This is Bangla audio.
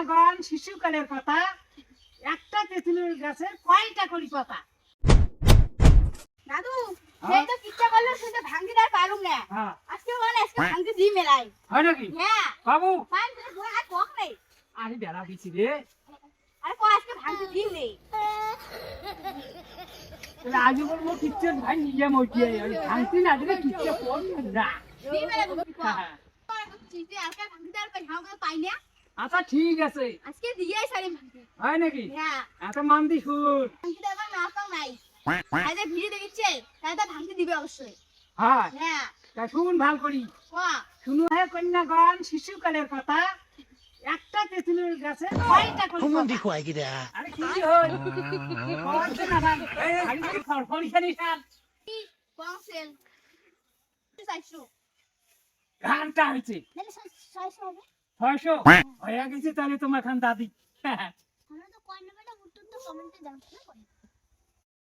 কন্যাগণ শিশুকালের কথা একটা তেঁতুলের গাছের কয়টা করি পাতা দাদু হ্যাঁ? সেই তো কিচ্ছা করল সেই তো আর পারুম না। হ্যাঁ। আজকে মানে আজকে ভাঙতে দিই মেলাই হয় নাকি? হ্যাঁ। বাবু। পাঁচ দিন ধরে আর কক নেই। আমি বেড়া দিছি রে। আরে কো আজকে ভাঙতে দিই নেই। রাজু বলব কিচ্ছু ভাই নিজে মরিয়ে ভাঙতি না দিলে কিচ্ছু করবে না। দিই মেলা তুমি কো। চিঠি আজকে ভাঙতে আর পাই হাও পাই না? আচ্ছা ঠিক আছে। আজকে দিয়েই সারি হয় নাকি? হ্যাঁ এত মান দি শুন ভাঙতে দেবার না পাও নাই আরে ভিডিও দেখছে তাহলে তো ভাঙতে দিবে অবশ্যই। হ্যাঁ। হ্যাঁ তা শুন ভালো করি। কো? শুনো হে কন্যাগণ শিশুকালের কথা। একটা তেঁতুলের গাছে কয়টা করি হুমন্দি পাতা? খুয়াই গিরা আরে কি হই করছে না ভাই? আমি তো ফড়ফড়ি খানি সার কংসেল চাইছো গানটা হয়েছে। তাহলে চাইছো হবে। ছয়শো? হয়ে গেছে তাহলে তোমার খান দাদি। আমরা